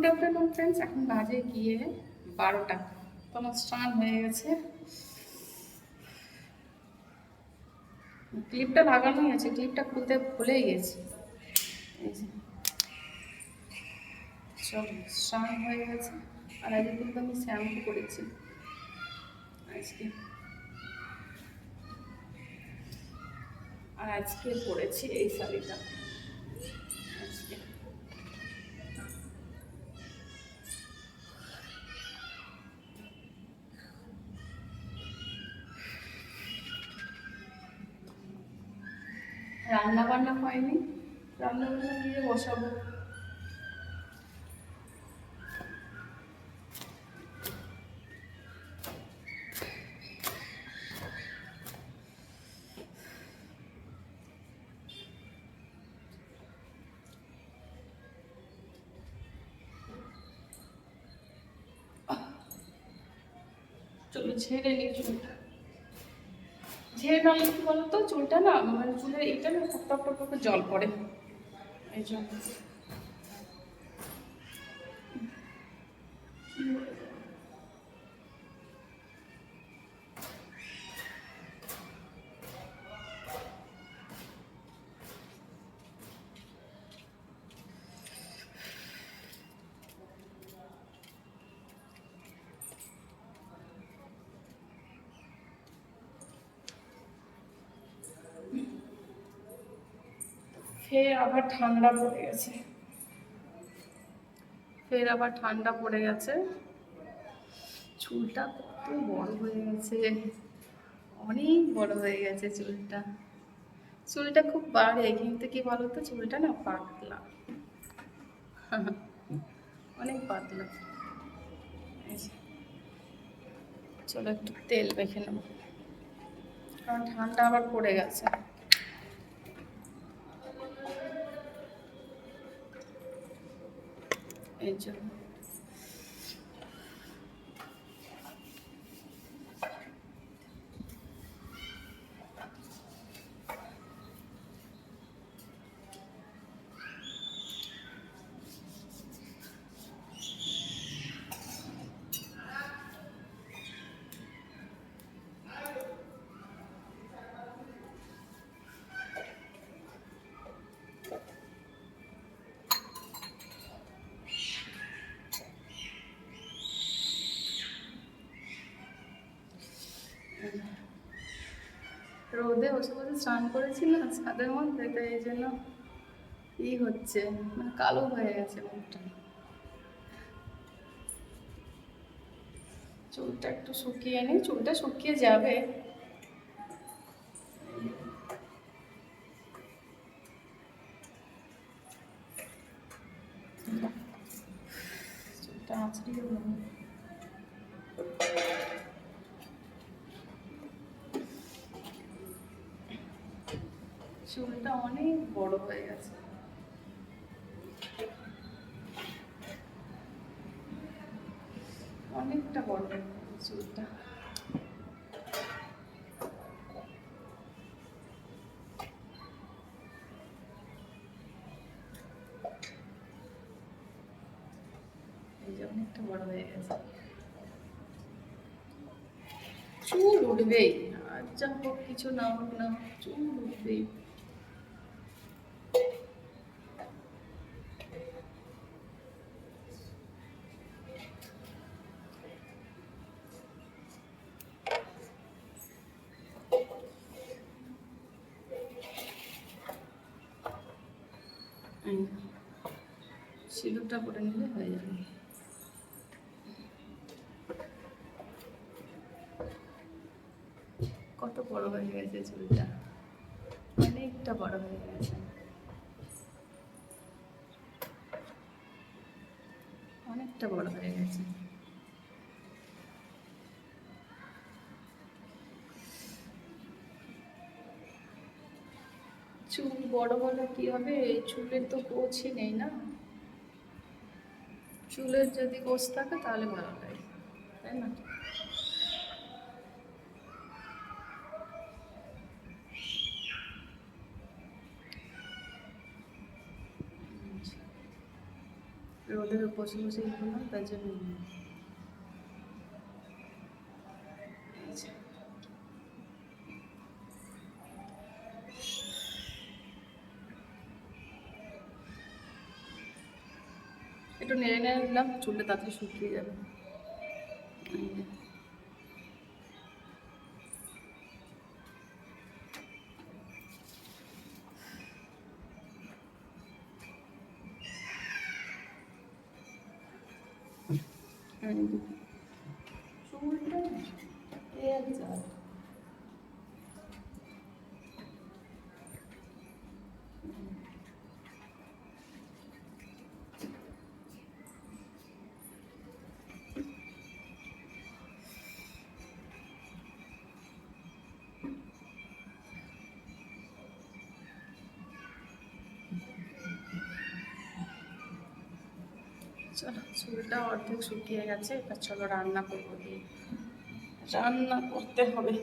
Good afternoon friends এখন বাজে গিয়ে বারোটা। তোমার স্নান হয়ে গেছে। ক্লিপটা লাগানোই আছে। ক্লিপটা খুলতে ভুলেই গেছি। চলো, স্নান হয়ে গেছে। আর আজকে কিন্তু আমি শ্যাম্পু করেছি। আজকে। আর আজকে পরেছি এই শাড়িটা। রান্না বান্না হয়নি। রান্না বান্না দিয়ে বসাবো। চলো ছেড়ে নিই চুলটা। ঝেড়ে নালে কি বলতো, চুলটা না মানে চুলের এটা না টপ টপ টপ জল পড়ে। এই জন্য। ফের আবার ঠান্ডা পড়ে গেছে। ফের আবার ঠান্ডা পড়ে গেছে। চুলটা কত বড় হয়ে গেছে অনেক বড় হয়ে গেছে চুলটা। চুলটা খুব বাড়ে, কিন্তু কি বলতো? চুলটা না পাতলা। অনেক পাতলা। চলো একটু তেল মেখে নেব। কারণ ঠান্ডা আবার পড়ে গেছে। এই জন্য রোদে বসে বসে স্নান করেছি না ছাদের মধ্যে তো এই জন্য ই হচ্ছে মানে কালো হয়ে গেছে মুখটা। চুলটা একটু শুকিয়ে নিই চুলটা শুকিয়ে যাবে। চুলটা আঁচড়িয়ে চুলটা অনেক বড় হয়ে গেছে। অনেকটা বড় হয়ে চুলটা। বড় হয়ে গেছে। চুল উঠবেই। আর যা হোক কিছু না হোক না, চুল উঠবেই। সিঁদুরটা পরে নিলে হয়ে যাবে। কত বড় হয়ে গেছে চুলটা। অনেকটা বড় হয়ে গেছে। অনেকটা বড় হয়ে গেছে। বড় হলে কি হবে? চুলের তো গোছই নেই না? চুলের যদি গোছ থাকে তাহলে ভালো লাগে, তাই না? রোদের বসে বসে করলাম জন্য একটু নেড়ে নেড়ে দিলাম চুলটা তাড়াতাড়ি শুকিয়ে যাবে। চুলটা না, এক জায়গায়। চুলটা অর্ধেক শুকিয়ে গেছে এবার চলো রান্না করব। দিয়ে রান্না করতে হবে।